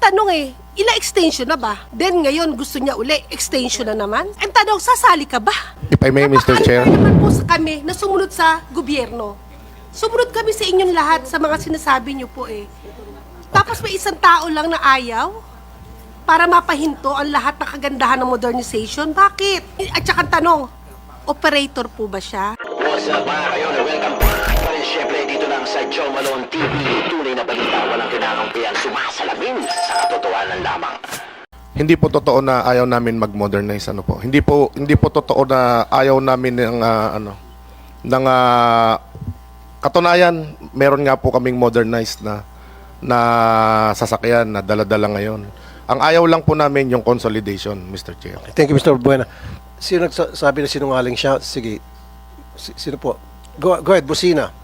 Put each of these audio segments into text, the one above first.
tanong eh, ila extension na ba? Then ngayon gusto niya uli, extension na naman? Ang tanong, sasali ka ba? If I may, Mr. Chair. Naman po sa kami na sumunod sa gobyerno. Sumunod kami sa inyong lahat sa mga sinasabi niyo po eh. Tapos may isang tao lang na ayaw para mapahinto ang lahat ng kagandahan ng modernization. Bakit? At saka ang tanong, operator po ba siya? What's up mga kayon? Welcome back syempre dito lang sa Joe Malone TV. Tunay na balita, walang kinakampihan, sumasalamin sa katotohanan lamang. Hindi po totoo na ayaw namin mag-modernize ano po. Hindi po hindi po totoo na ayaw namin ng ah, ano ng ah, katunayan, meron nga po kaming modernized na na sasakyan na dala-dala ngayon. Ang ayaw lang po namin yung consolidation, Mr. Chair. Thank you, Mr. Buena. Sino nagsasabi na sinungaling siya? Sige. Si- Sino po? Go, go ahead, Busina.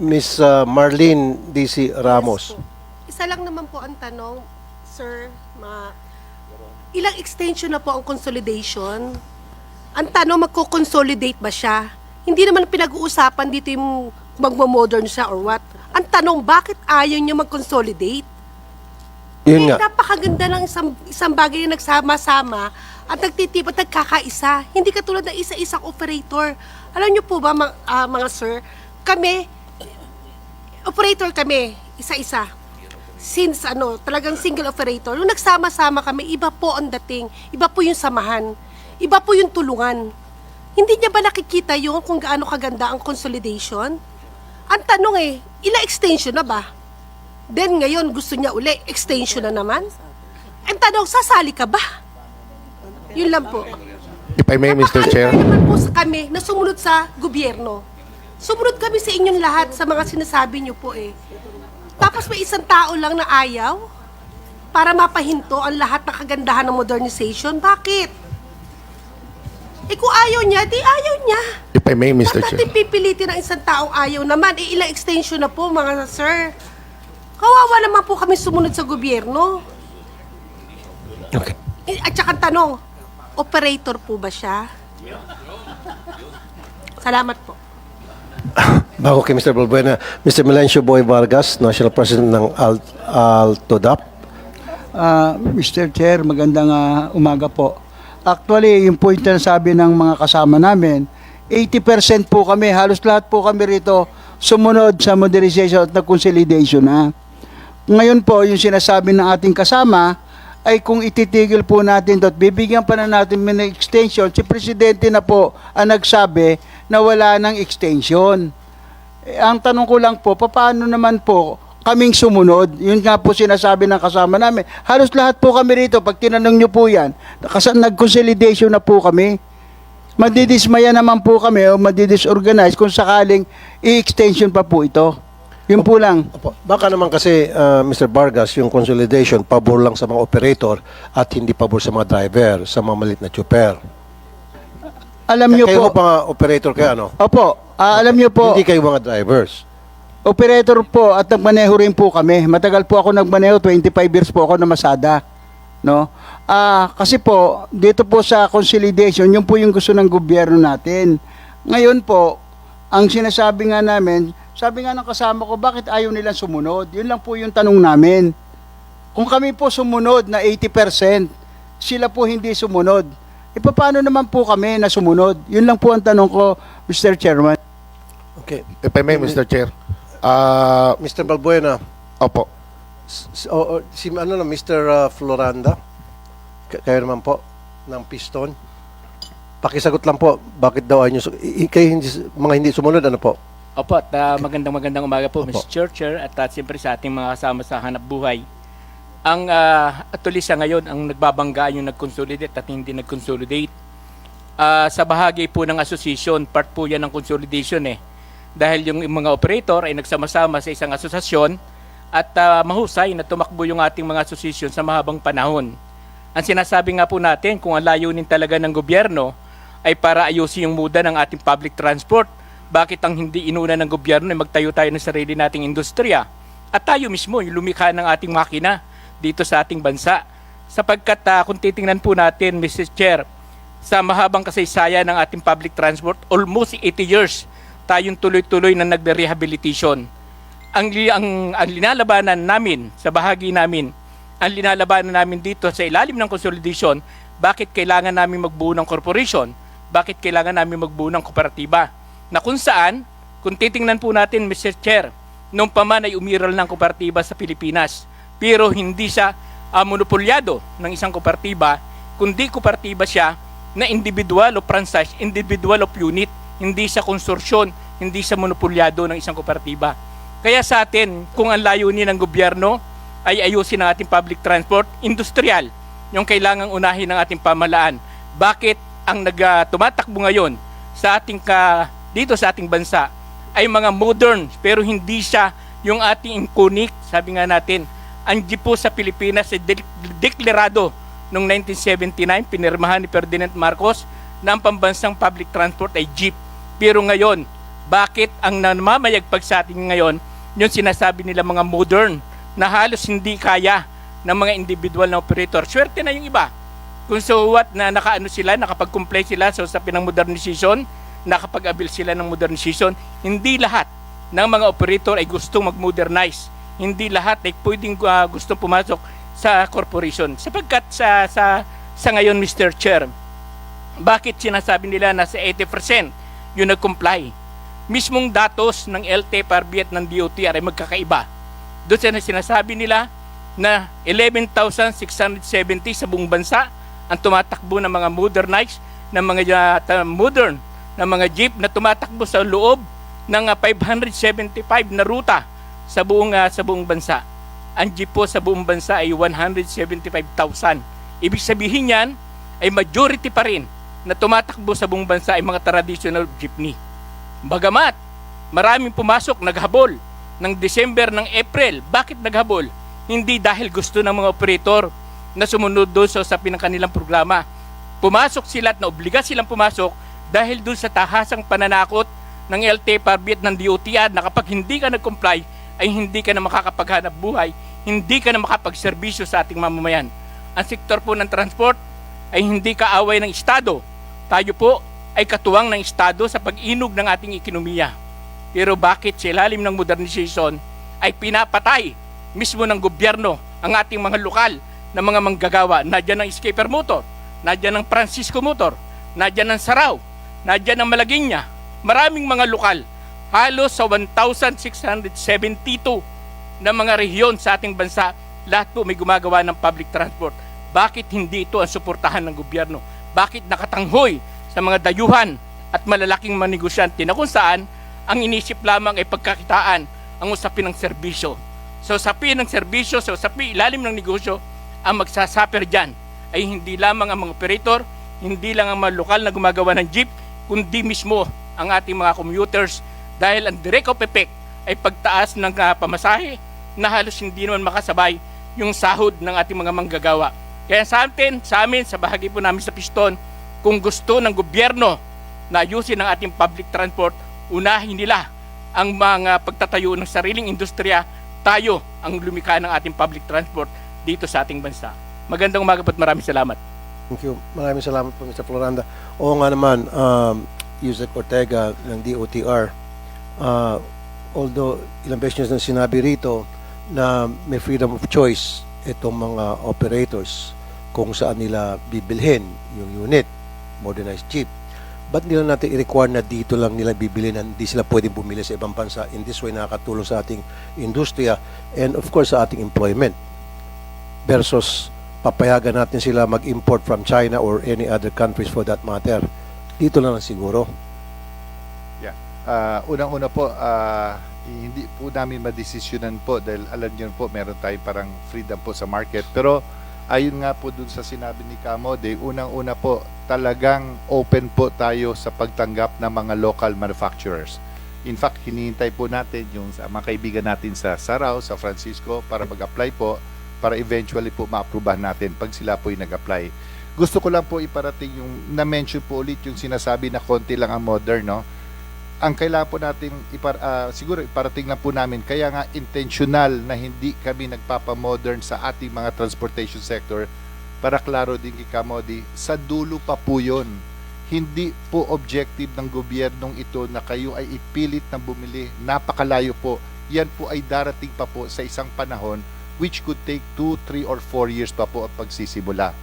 Miss uh, Marlene DC Ramos. Isa lang naman po ang tanong, sir, ma ilang extension na po ang consolidation? Ang tanong, magko-consolidate ba siya? Hindi naman pinag-uusapan dito yung magmo-modern siya or what. Ang tanong, bakit ayaw niya mag-consolidate? Yun eh, nga. napakaganda ng isang, isang bagay na nagsama-sama at nagtitip at nagkakaisa. Hindi katulad ng isa-isang operator. Alam niyo po ba, mga, ah, mga sir, kami, operator kami, isa-isa. Since ano, talagang single operator, nung nagsama-sama kami, iba po ang dating, iba po yung samahan, iba po yung tulungan. Hindi niya ba nakikita yung kung gaano kaganda ang consolidation? Ang tanong eh, ila extension na ba? Then ngayon gusto niya uli, extension na naman? Ang tanong, sasali ka ba? Yun lang po. If I may, Mr. Chair. Napakahintay naman po sa kami na sumunod sa gobyerno. Sumunod kami sa inyong lahat sa mga sinasabi niyo po eh. Tapos may isang tao lang na ayaw para mapahinto ang lahat ng kagandahan ng modernization. Bakit? Eh kung ayaw niya, di ayaw niya. If I may, Mr. Ba't Chair. natin pipilitin ang isang taong ayaw naman? Eh, ilang extension na po, mga sir. Kawawa naman po kami sumunod sa gobyerno. Okay. Eh, At saka ang tanong, operator po ba siya? Salamat po. Bago kay Mr. Balbuena, Mr. Melancio Boy Vargas, National President ng Al Altodap. Ah, Mr. Chair, magandang ah, umaga po. Actually, yung point na sabi ng mga kasama namin, 80% po kami, halos lahat po kami rito sumunod sa modernization at consolidation na. Ngayon po, yung sinasabi ng ating kasama ay kung ititigil po natin at bibigyan pa na natin ng extension, si Presidente na po ang nagsabi na wala ng extension. Eh, ang tanong ko lang po, paano naman po kaming sumunod? Yun nga po sinasabi ng kasama namin. Halos lahat po kami rito, pag tinanong nyo po yan, kasi nag-consolidation na po kami. Madidismaya naman po kami o madidisorganize kung sakaling i-extension pa po ito. Yun po lang. Opo. Baka naman kasi, uh, Mr. Vargas, yung consolidation, pabor lang sa mga operator at hindi pabor sa mga driver, sa mga malit na chopper. Alam nyo kayo po, po mga operator kayo, ano? opo, ah, alam nyo po, Hindi kayo mga drivers. Operator po at nagmaneho rin po kami. Matagal po ako nagmaneho, 25 years po ako na Masada. No? Ah, kasi po dito po sa consolidation, yun po yung gusto ng gobyerno natin. Ngayon po, ang sinasabi nga namin, sabi nga ng kasama ko, bakit ayaw nilang sumunod? Yun lang po yung tanong namin. Kung kami po sumunod na 80%, sila po hindi sumunod. E paano naman po kami na sumunod? Yun lang po ang tanong ko, Mr. Chairman. Okay. If I may, Mr. Chair. Ah, Mr. Balbuena, opo. s- o- o- si ano na, Mr. uh, Floranda, K- kayo naman po, ng piston. Pakisagot lang po, bakit daw ayaw nyo, kayo hindi, mga hindi sumunod, ano po? Opo, at ah, magandang magandang umaga po, Opo. Mr. Churcher, at uh, siyempre sa ating mga kasama sa hanap buhay. Ang uh, atuloy sa ngayon, ang nagbabangga yung nag-consolidate at hindi nag-consolidate. Ah, sa bahagi po ng association, part po yan ng consolidation eh. Dahil yung mga operator ay nagsama-sama sa isang asosasyon at ah, mahusay na tumakbo yung ating mga association sa mahabang panahon. Ang sinasabi nga po natin, kung ang layunin talaga ng gobyerno ay para ayusin yung muda ng ating public transport, bakit ang hindi inuna ng gobyerno ay magtayo tayo ng sarili nating industriya? At tayo mismo, yung lumikha ng ating makina dito sa ating bansa. Sapagkat ah, kung titingnan po natin, Mrs. Chair, sa mahabang kasaysayan ng ating public transport, almost 80 years tayong tuloy-tuloy na nagre-rehabilitation. Ang, ang, ang linalabanan namin sa bahagi namin ang linalabanan namin dito sa ilalim ng consolidation, bakit kailangan namin magbuo ng corporation? Bakit kailangan namin magbuo ng kooperatiba? Na kung saan, kung titingnan po natin, Mr. Chair, nung paman ay umiral ng kooperatiba sa Pilipinas, pero hindi siya ah, monopolyado ng isang kooperatiba, kundi kooperatiba siya na individual o franchise, individual of unit, hindi sa konsorsyon, hindi sa monopolyado ng isang kooperatiba. Kaya sa atin, kung ang layunin ng gobyerno ay ayusin ang ating public transport, industrial, yung kailangang unahin ng ating pamalaan. Bakit ang nag, ah, tumatakbo ngayon sa ating ka, dito sa ating bansa ay mga modern pero hindi siya yung ating iconic, sabi nga natin, ang jeep po sa Pilipinas ay de- deklarado noong 1979, pinirmahan ni Ferdinand Marcos na ang pambansang public transport ay jeep. Pero ngayon, bakit ang namamayagpag sa atin ngayon, yung sinasabi nila mga modern, na halos hindi kaya ng mga individual na operator. Swerte na yung iba. Kung so what na nakaano sila, nakapag-comply sila sa usapin ng modernization, nakapag-abil sila ng modernization, hindi lahat ng mga operator ay gustong mag-modernize. Hindi lahat ay pwedeng uh, gustong pumasok sa corporation. Sapagkat sa, sa, sa ngayon, Mr. Chair, bakit sinasabi nila na sa 80% yung nag-comply? Mismong datos ng LTFRB at ng DOTR ay magkakaiba. Doon sa sinasabi nila na 11,670 sa buong bansa ang tumatakbo ng mga modernized, ng mga uh, modern, ng mga jeep na tumatakbo sa loob ng uh, 575 na ruta sa buong uh, sa buong bansa. Ang jeep po sa buong bansa ay 175,000. Ibig sabihin yan ay majority pa rin na tumatakbo sa buong bansa ay mga traditional jeepney. Bagamat maraming pumasok naghabol ng December ng April. Bakit naghabol? Hindi dahil gusto ng mga operator na sumunod doon sa usapin ng kanilang programa. Pumasok sila at naobliga silang pumasok dahil doon sa tahasang pananakot ng LTFRB at ng DOTR na kapag hindi ka nag-comply ay hindi ka na makakapaghanap buhay, hindi ka na makapagserbisyo sa ating mamamayan. Ang sektor po ng transport ay hindi kaaway ng Estado. Tayo po ay katuwang ng Estado sa pag-inog ng ating ekonomiya. Pero bakit sa ilalim ng modernization ay pinapatay mismo ng gobyerno ang ating mga lokal na mga manggagawa? Nadyan ang Escaper Motor, nadyan ang Francisco Motor, nadyan ang Saraw, nadyan ang Malagueña. Maraming mga lokal, halos sa 1,672 na mga rehiyon sa ating bansa, lahat po may gumagawa ng public transport. Bakit hindi ito ang suportahan ng gobyerno? Bakit nakatanghoy sa mga dayuhan at malalaking mga negosyante na kung saan ang inisip lamang ay pagkakitaan ang usapin ng serbisyo. Sa usapin ng serbisyo, sa usapin ilalim ng negosyo, ang magsasaper dyan ay hindi lamang ang mga operator, hindi lang ang mga lokal na gumagawa ng jeep, kundi mismo ang ating mga commuters dahil ang direct of effect ay pagtaas ng ah, pamasahe na halos hindi naman makasabay yung sahod ng ating mga manggagawa. Kaya sa atin, sa amin, sa bahagi po namin sa piston, kung gusto ng gobyerno na ayusin ang ating public transport, unahin nila ang mga pagtatayo ng sariling industriya, tayo ang lumikha ng ating public transport dito sa ating bansa. Magandang umaga po at maraming salamat. Thank you. Maraming salamat po, Mr. Floranda. Oo nga naman, um, Yusek Ortega ng DOTR, uh, although ilang beses na sinabi rito na may freedom of choice itong mga operators kung saan nila bibilhin yung unit, modernized jeep. Ba't nila natin i-require na dito lang nila bibili na hindi sila pwedeng bumili sa ibang bansa? In this way, nakakatulong sa ating industriya and of course sa ating employment versus papayagan natin sila mag-import from China or any other countries for that matter. Dito lang siguro. Ah, unang-una po, ah, hindi po namin madesisyonan po dahil alam niyo po meron tayong parang freedom po sa market. Pero ayun nga po dun sa sinabi ni Kamode, unang-una po talagang open po tayo sa pagtanggap ng mga local manufacturers. In fact, hinihintay po natin yung sa mga kaibigan natin sa Sarao, sa Francisco para mag-apply po para eventually po ma-approvehan natin pag sila po yung nag-apply. Gusto ko lang po iparating yung na-mention po ulit yung sinasabi na konti lang ang modern, no? Ang kailangan po natin ipar, ah, siguro iparating lang po namin kaya nga intentional na hindi kami nagpapamodern sa ating mga transportation sector para klaro din kay Kamodi, sa dulo pa po yun. Hindi po objective ng gobyernong ito na kayo ay ipilit na bumili. Napakalayo po. Yan po ay darating pa po sa isang panahon which could take 2, 3, or 4 years pa po ang pagsisimula.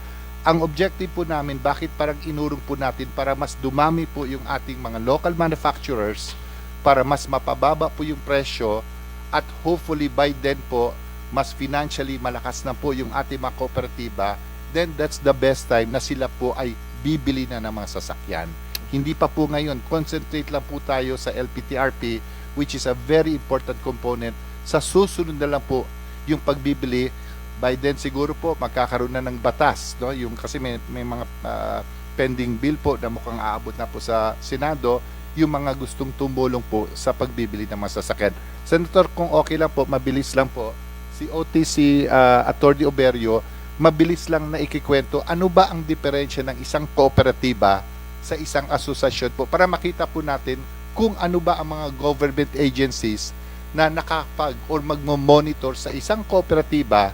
Ang objective po namin, bakit parang inurong po natin para mas dumami po yung ating mga local manufacturers para mas mapababa po yung presyo at hopefully by then po mas financially malakas na po yung ating mga kooperatiba then that's the best time na sila po ay bibili na ng mga sasakyan. Hindi pa po ngayon, concentrate lang po tayo sa LPTRP which is a very important component. Sa susunod na lang po yung pagbibili by then siguro po magkakaroon na ng batas no? Yung kasi may, may mga ah, pending bill po na mukhang aabot na po sa Senado. Yung mga gustong tumulong po sa pagbibili ng mga sasakyan. Senator, kung okay lang po, mabilis lang po, si OTC uh, Attorney Oberio, mabilis lang na ikikwento, ano ba ang diferensya ng isang kooperatiba sa isang asosasyon po? Para makita po natin kung ano ba ang mga government agencies na nakapag or magmo-monitor sa isang kooperatiba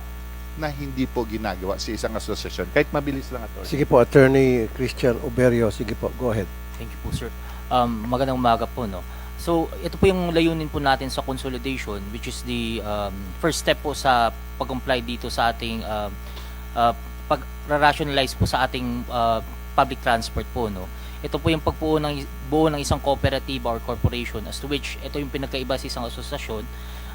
na hindi po ginagawa sa isang asosasyon. Kahit mabilis lang, Attorney. Sige po, Attorney Christian Oberio. Sige po, go ahead. Thank you po, sir. Um, magandang umaga po, no? So, ito po yung layunin po natin sa consolidation, which is the um, first step po sa pag-comply dito sa ating um, uh, pag-rationalize po sa ating uh, public transport po, no? Ito po yung pagbuo ng, buo ng isang cooperative or corporation as to which ito yung pinagkaiba sa isang asosasyon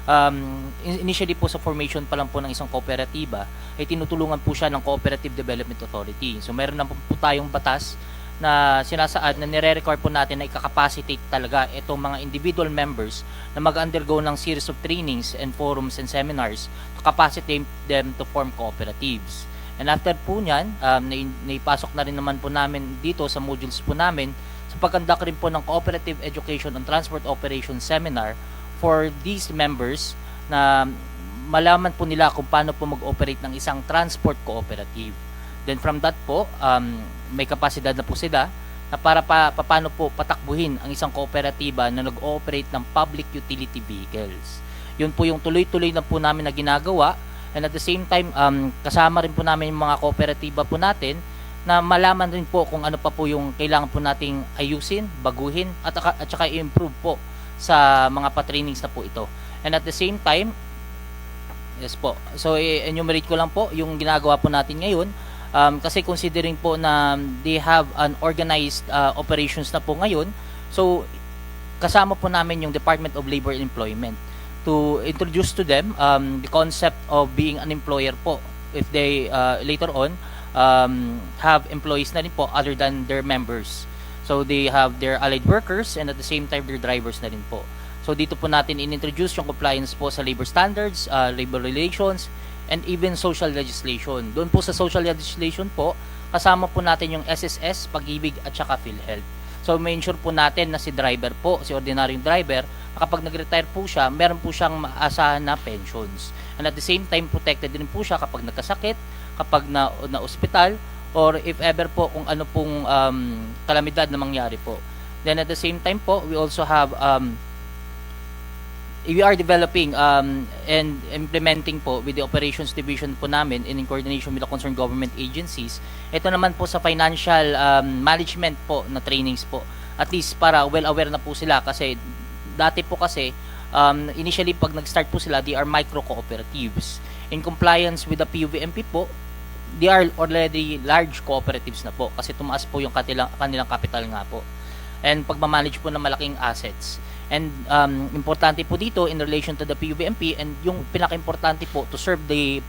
um, in- initially po sa formation pa lang po ng isang kooperatiba ay tinutulungan po siya ng Cooperative Development Authority. So meron na po, tayong batas na sinasaad na nire-require po natin na ika-capacitate talaga itong mga individual members na mag-undergo ng series of trainings and forums and seminars to capacitate them to form cooperatives. And after po niyan, um, nai- naipasok na rin naman po namin dito sa modules po namin sa pagkandak rin po ng Cooperative Education on Transport Operations Seminar for these members na malaman po nila kung paano po mag-operate ng isang transport cooperative. Then from that po, um, may kapasidad na po sila na para pa, paano po patakbuhin ang isang kooperatiba na nag-ooperate ng public utility vehicles. Yun po yung tuloy-tuloy na po namin na ginagawa and at the same time, um, kasama rin po namin yung mga kooperatiba po natin na malaman rin po kung ano pa po yung kailangan po nating ayusin, baguhin at, at saka i-improve po sa mga pa-trainings na po ito. And at the same time, yes po. So i-enumerate ko lang po yung ginagawa po natin ngayon. Um, kasi considering po na they have an organized uh, operations na po ngayon, so kasama po namin yung Department of Labor and Employment to introduce to them um, the concept of being an employer po if they uh, later on um, have employees na rin po other than their members. So they have their allied workers and at the same time their drivers na rin po. So dito po natin in-introduce yung compliance po sa labor standards, uh, labor relations, and even social legislation. Doon po sa social legislation po, kasama po natin yung SSS, pag-ibig at saka PhilHealth. So may ensure po natin na si driver po, si ordinaryong driver, kapag nag-retire po siya, meron po siyang maasahan na pensions. And at the same time, protected din po siya kapag nagkasakit, kapag na, na ospital, or if ever po kung ano pong um, kalamidad na mangyari po. Then at the same time po, we also have um, we are developing um, and implementing po with the operations division po namin in coordination with the concerned government agencies. Ito naman po sa financial um, management po na trainings po. At least para well aware na po sila kasi dati po kasi um, initially pag nag-start po sila, they are micro cooperatives. In compliance with the PUVMP po, they are already large cooperatives na po kasi tumaas po yung kanilang, kanilang capital nga po. And pagmamanage po ng malaking assets. And um, importante po dito in relation to the PUBMP and yung pinaka-importante po to serve the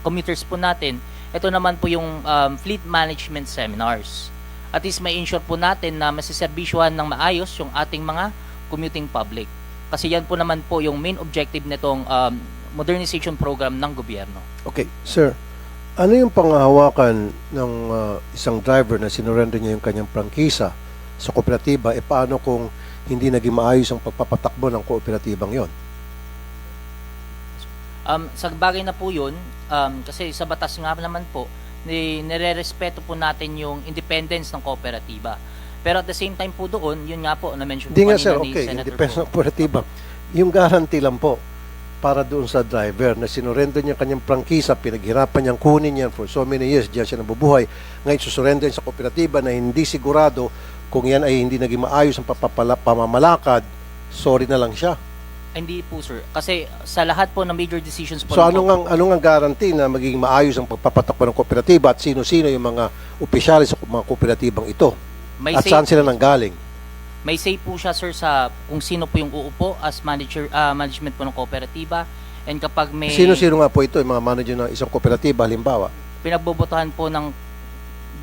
commuters po natin, ito naman po yung um, fleet management seminars. At least may ensure po natin na masiservisyohan ng maayos yung ating mga commuting public. Kasi yan po naman po yung main objective nitong um, modernization program ng gobyerno. Okay, sir. Ano yung panghahawakan ng uh, isang driver na sinurrender niya yung kanyang prangkisa sa kooperatiba? E paano kung hindi naging maayos ang pagpapatakbo ng kooperatibang yon? Um, sa bagay na po yun, um, kasi sa batas nga naman po, ni, nire-respeto po natin yung independence ng kooperatiba. Pero at the same time po doon, yun nga po, na-mention Hindi po nga kanina sir, okay, po. ng kooperatiba. Yung guarantee lang po para doon sa driver na sinurrender niya kanyang prangkisa, pinaghirapan niyang kunin yan for so many years, diyan siya nabubuhay. Ngayon susurrender sa kooperatiba na hindi sigurado kung yan ay hindi naging maayos ang papapala, pamamalakad, sorry na lang siya. Hindi po sir. Kasi sa lahat po ng major decisions po So ano nga ano nga guarantee na magiging maayos ang pagpapatakbo ng kooperatiba at sino-sino yung mga opisyalis sa mga kooperatibang ito? may at saan sila nanggaling? May say po siya sir sa kung sino po yung uupo as manager ah, management po ng kooperatiba and kapag may Sino-sino nga po ito, yung mga manager ng isang kooperatiba, halimbawa? pinagbobotohan po ng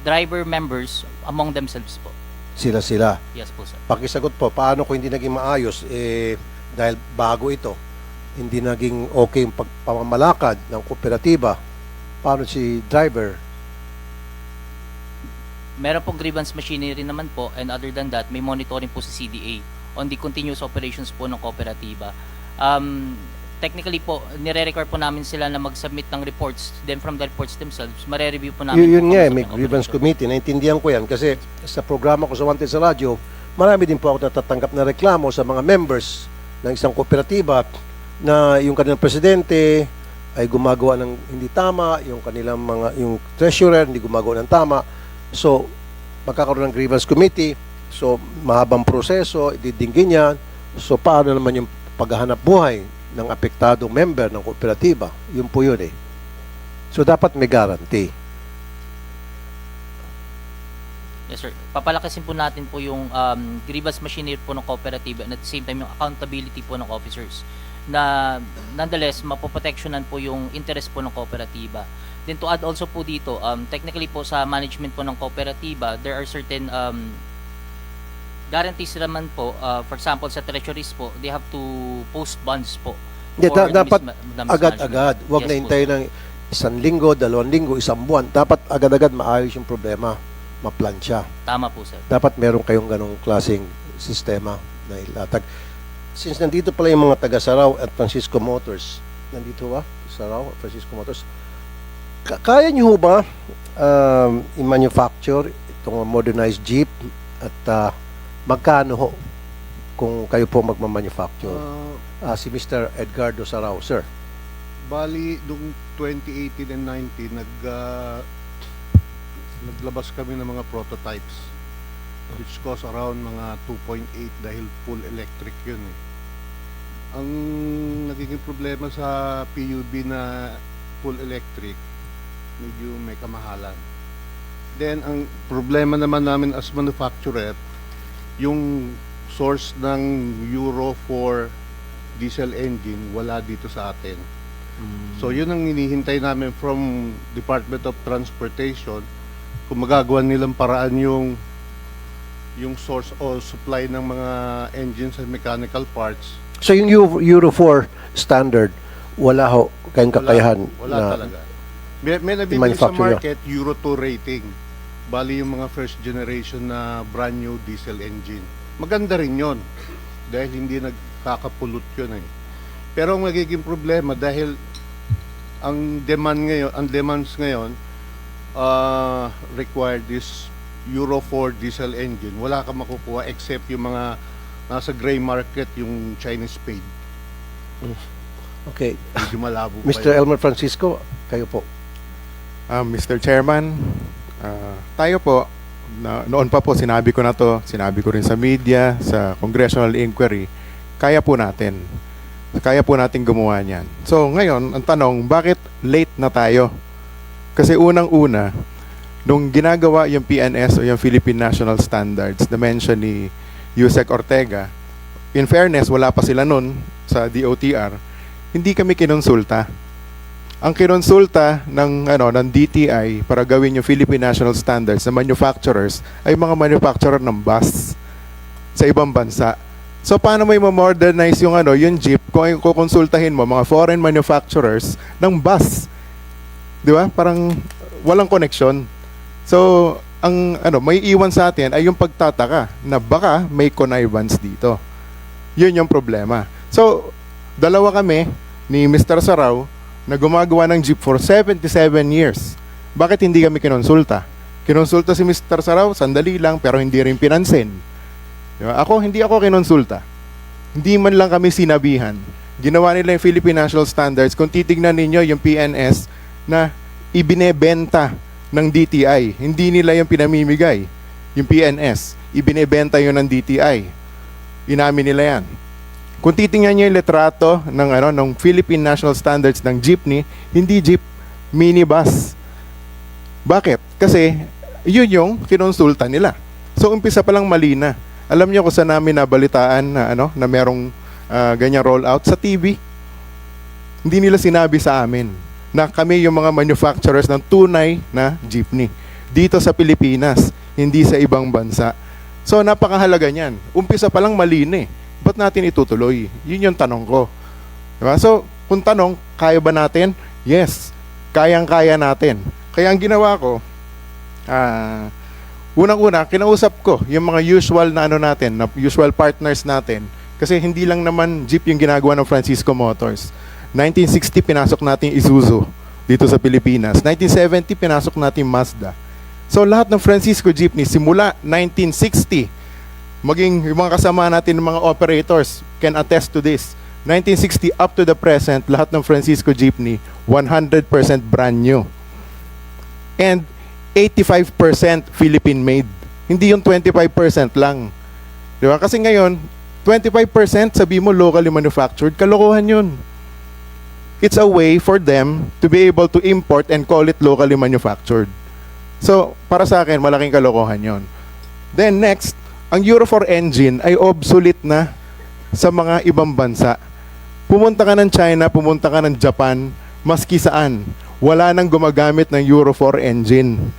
driver members among themselves po. Sila-sila. Yes po sir. Pakisagot po, paano kung hindi naging maayos, eh, dahil bago ito, hindi naging okay yung pagpamamalakad ng kooperatiba, paano si driver? Meron pong grievance machinery naman po and other than that, may monitoring po sa CDA on the continuous operations po ng kooperatiba. Um, technically po, nire-require po namin sila na mag-submit ng reports. Then from the reports themselves, mare-review po namin. Yun, yun po nga, eh, may grievance committee, naintindihan ko yan kasi sa programa ko sa Wanted sa radyo, marami din po ako natatanggap na reklamo sa mga members ng isang kooperatiba na yung kanilang presidente ay gumagawa ng hindi tama, yung kanilang mga yung treasurer hindi gumagawa ng tama. So, magkakaroon ng grievance committee. So, mahabang proseso, ididinggin yan. So, paano naman yung paghahanap buhay ng apektadong member ng kooperatiba? Yun po yun eh. So, dapat may guarantee. Yes sir. Papalakasin po natin po yung um, grievance machinery po ng cooperative and at the same time yung accountability po ng officers na nonetheless mapoproteksyonan po yung interest po ng kooperatiba. Then to add also po dito, um, technically po sa management po ng kooperatiba, there are certain um, guarantees naman po. Uh, for example, sa treasuries po, they have to post bonds po. For da- dapat agad-agad. Huwag Yes na sir. ng isang linggo, dalawang linggo, isang buwan. Dapat agad-agad maayos yung problema. Maplansya. Tama po sir. Dapat meron kayong ganong klaseng sistema na ilatag. Since nandito pala yung mga taga Saraw at Francisco Motors, nandito ba? Saraw at Francisco Motors. Ka- kaya niyo ho ba um, i-manufacture itong modernized jeep at ah, magkano ho kung kayo po magmamanufacture? Ah, si Mr. Edgardo Saraw, sir. Bali, nung 2018 and 19, nag, ah, naglabas kami ng mga prototypes which cost around mga 2.8 dahil full electric yun eh. Ang nagiging problema sa PUB na full electric, medyo may kamahalan. Then, ang problema naman namin as manufacturer, yung source ng Euro 4 diesel engine, wala dito sa atin. So yun ang hinihintay namin from Department of Transportation kung magagawa nilang paraan yung yung source o supply ng mga engines and mechanical parts. So yung Euro, Euro 4 standard, wala ho kayong Wala, kakayahan wala na talaga. May, may nabibili sa market Euro 2 rating. Bali yung mga first generation na brand new diesel engine. Maganda rin yon dahil hindi nagkakapulot yun eh. Pero ang magiging problema dahil ang demand ngayon, ang demands ngayon uh, required this Euro 4 diesel engine. Wala ka makukuha except yung mga nasa gray market, yung Chinese paid. Okay. Medyo malabo pa Mr. yun. Elmer Francisco, kayo po. Ah, Mr. Chairman, ah, tayo po, na, noon pa po sinabi ko na to, sinabi ko rin sa media, sa congressional inquiry, kaya po natin. Kaya po natin gumawa niyan. So ngayon, ang tanong, bakit late na tayo? Kasi unang-una, nung ginagawa yung PNS o yung Philippine National Standards na mention ni Yusek Ortega, in fairness, wala pa sila nun sa DOTR, hindi kami kinonsulta ang kinonsulta ng ano ng DTI para gawin yung Philippine National Standards na manufacturers ay mga manufacturer ng bus sa ibang bansa. So paano mo i-modernize yung ano, yung jeep kung kukonsultahin mo mga foreign manufacturers ng bus? 'Di ba? Parang walang connection. So ang ano, may iwan sa atin ay yung pagtataka na baka may connivance dito. Yun yung problema. So, dalawa kami ni Mr. Saraw na gumagawa ng jeep for 77 years. Bakit hindi kami kinonsulta? Kinonsulta si Mr. Saraw, sandali lang, pero hindi rin pinansin. Di ba? Ako, hindi ako kinonsulta. Hindi man lang kami sinabihan. Ginawa nila yung Philippine National Standards. Kung titignan ninyo yung PNS na ibinebenta ng DTI. Hindi nila yung pinamimigay. Yung PNS. Ibinebenta yun ng DTI. Inamin nila yan. Kung titingnan niyo yung litrato ng ano ng Philippine National Standards ng jeepney, hindi jeep, minibus. Bakit? Kasi yun yung kinonsulta nila. So umpisa pa lang mali na. Alam niyo kung saan namin nabalitaan na ano na merong ah, ganyang rollout sa TV. Hindi nila sinabi sa amin na kami yung mga manufacturers ng tunay na jeepney dito sa Pilipinas, hindi sa ibang bansa. So napakahalaga niyan. Umpisa pa lang mali na eh. Ba't natin itutuloy? Yun yung tanong ko. Diba? So, kung tanong, kaya ba natin? Yes, kayang-kaya natin. Kaya ang ginawa ko, ah, unang-una, kinausap ko yung mga usual na ano natin, na usual partners natin. Kasi hindi lang naman jeep yung ginagawa ng Francisco Motors. 1960, pinasok natin Isuzu dito sa Pilipinas. 1970, pinasok natin Mazda. So lahat ng Francisco Jeepney, simula 1960, maging yung mga kasama natin ng mga operators can attest to this. 1960 up to the present, lahat ng Francisco Jeepney, 100% brand new. And 85% Philippine made. Hindi yung 25% lang. Di ba? Kasi ngayon, 25% sabi mo locally manufactured, kalokohan yun. It's a way for them to be able to import and call it locally manufactured. So, para sa akin, malaking kalokohan yon. Then next, ang Euro 4 engine ay obsolete na sa mga ibang bansa. Pumunta ka ng China, pumunta ka ng Japan, maski saan, wala nang gumagamit ng Euro 4 engine.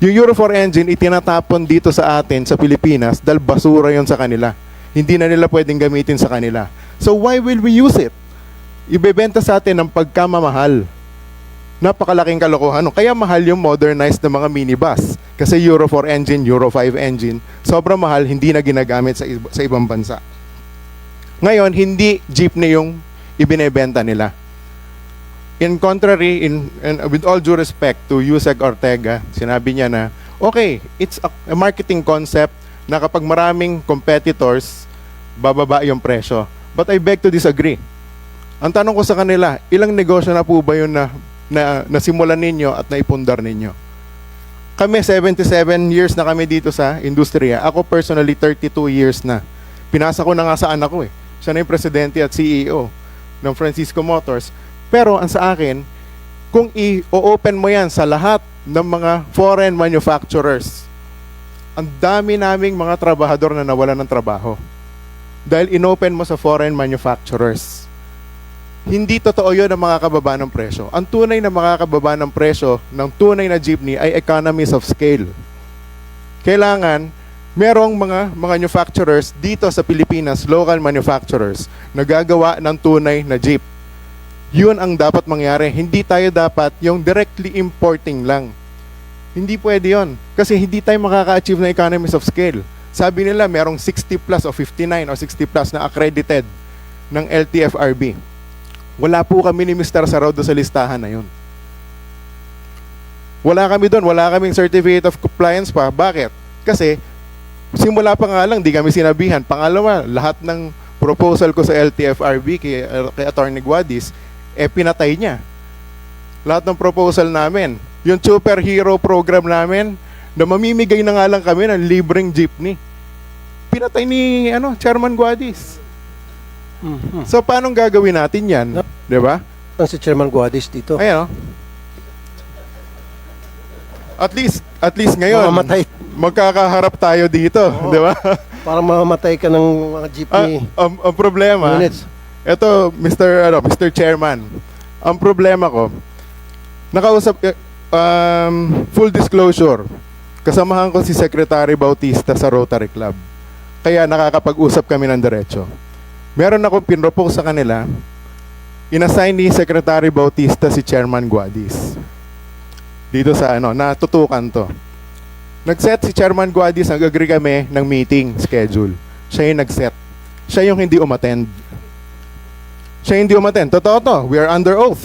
Yung Euro 4 engine, itinatapon dito sa atin, sa Pilipinas, dahil basura yon sa kanila. Hindi na nila pwedeng gamitin sa kanila. So why will we use it? Ibebenta sa atin ng pagkamamahal. Napakalaking kalokohan. no? Kaya mahal yung modernized na mga minibus. Kasi Euro 4 engine, Euro 5 engine, sobrang mahal, hindi na ginagamit sa, sa ibang bansa. Ngayon, hindi jeepney yung ibinebenta nila. In contrary, in, in- with all due respect to Yusek Ortega, sinabi niya na, okay, it's a, a marketing concept na kapag maraming competitors, bababa yung presyo. But I beg to disagree. Ang tanong ko sa kanila, ilang negosyo na po ba yun na, na nasimulan ninyo at naipundar ninyo? Kami, 77 years na kami dito sa industriya. Ako personally, 32 years na. Pinasa ko na nga sa anak ko eh. Siya na yung presidente at CEO ng Francisco Motors. Pero ang sa akin, kung i-open mo yan sa lahat ng mga foreign manufacturers, ang dami naming mga trabahador na nawalan ng trabaho. Dahil inopen mo sa foreign manufacturers hindi totoo yun ang makakababa ng presyo. Ang tunay na makakababa ng presyo ng tunay na jeepney ay economies of scale. Kailangan merong mga manufacturers dito sa Pilipinas, local manufacturers, na gagawa ng tunay na jeep. Yun ang dapat mangyari. Hindi tayo dapat yung directly importing lang. Hindi pwede yon Kasi hindi tayo makaka-achieve ng economies of scale. Sabi nila merong 60 plus o 59 o 60 plus na accredited ng LTFRB. Wala po kami ni Mr. Sarao doon sa listahan na yun. Wala kami doon, wala kaming certificate of compliance pa. Bakit? Kasi simula pa nga lang, di kami sinabihan. Pangalawa, lahat ng proposal ko sa LTFRB kay, kay Attorney Guadis, eh pinatay niya. Lahat ng proposal namin. Yung superhero program namin, na mamimigay na nga lang kami ng libreng jeepney. Pinatay ni ano, Chairman Guadis. So paano gagawin natin 'yan? 'Di ba? Ang si Chairman Guadis dito. Ayun. oh. At least at least ngayon Mamamatay. magkakaharap tayo dito, 'di ba? Para mamamatay ka ng mga Ah, jeepney ang, ang problema, units. ito Mr. ano, Mr. Chairman. Ang problema ko, nakausap eh, um, full disclosure. Kasamahan ko si Secretary Bautista sa Rotary Club. Kaya nakakapag-usap kami ng diretso. Meron akong pinropose sa kanila, inassign ni Secretary Bautista si Chairman Guadis. Dito sa ano, natutukan to. Nag-set si Chairman Guadis, nag-agree kami ng meeting schedule. Siya yung nag-set. Siya yung hindi umattend. Siya hindi umattend. Totoo to. We are under oath.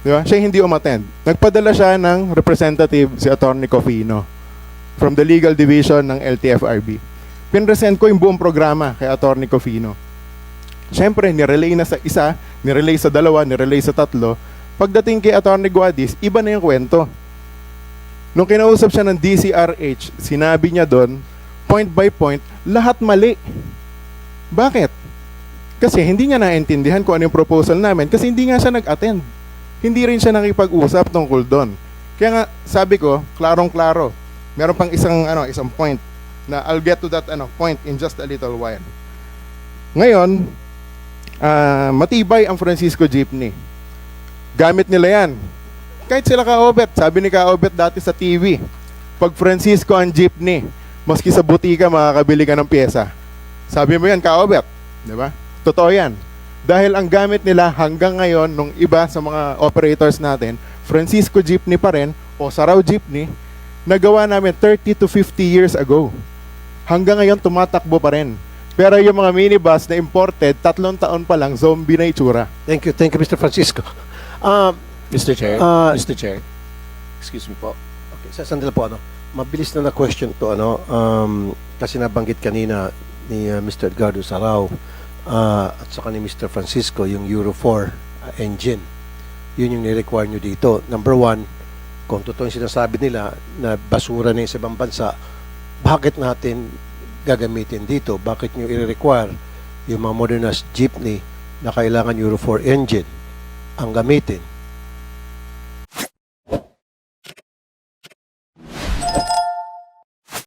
Di ba? Siya hindi umattend. Nagpadala siya ng representative si Attorney Cofino from the legal division ng LTFRB. Pinresent ko yung buong programa kay Attorney Cofino. Siyempre, nirelay na sa isa, nirelay sa dalawa, nirelay sa tatlo. Pagdating kay Attorney Guadis, iba na yung kwento. Nung kinausap siya ng DCRH, sinabi niya doon, point by point, lahat mali. Bakit? Kasi hindi niya naintindihan kung ano yung proposal namin kasi hindi nga siya nag-attend. Hindi rin siya nakipag-usap tungkol doon. Kaya nga, sabi ko, klarong-klaro. Meron pang isang, ano, isang point na I'll get to that ano, point in just a little while. Ngayon, ah, matibay ang Francisco Jeepney. Gamit nila yan. Kahit sila ka-obet, sabi ni ka-obet dati sa TV, pag Francisco ang jeepney, maski sa butika makakabili ka ng pyesa. Sabi mo yan, ka-obet. Di ba? Totoo yan. Dahil ang gamit nila hanggang ngayon, nung iba sa mga operators natin, Francisco Jeepney pa rin, o Saraw Jeepney, nagawa namin 30 to 50 years ago. Hanggang ngayon, tumatakbo pa rin. Pero yung mga minibus na imported, tatlong taon pa lang, zombie na itsura. Thank you, thank you, Mr. Francisco. Um, Mr. Chair, Ah, Mr. Chair, excuse me po. Okay, sa sandali po ano. Mabilis na na question to ano. Um, kasi nabanggit kanina ni uh, Mr. Edgardo Sarao uh, at saka ni Mr. Francisco yung Euro 4 uh, engine. Yun yung ni-require nyo dito. Number one, kung totoo yung sinasabi nila na basura na yung sa ibang bansa, bakit natin gagamitin dito? Bakit nyo i-require yung mga modernized jeepney na kailangan Euro 4 engine ang gamitin?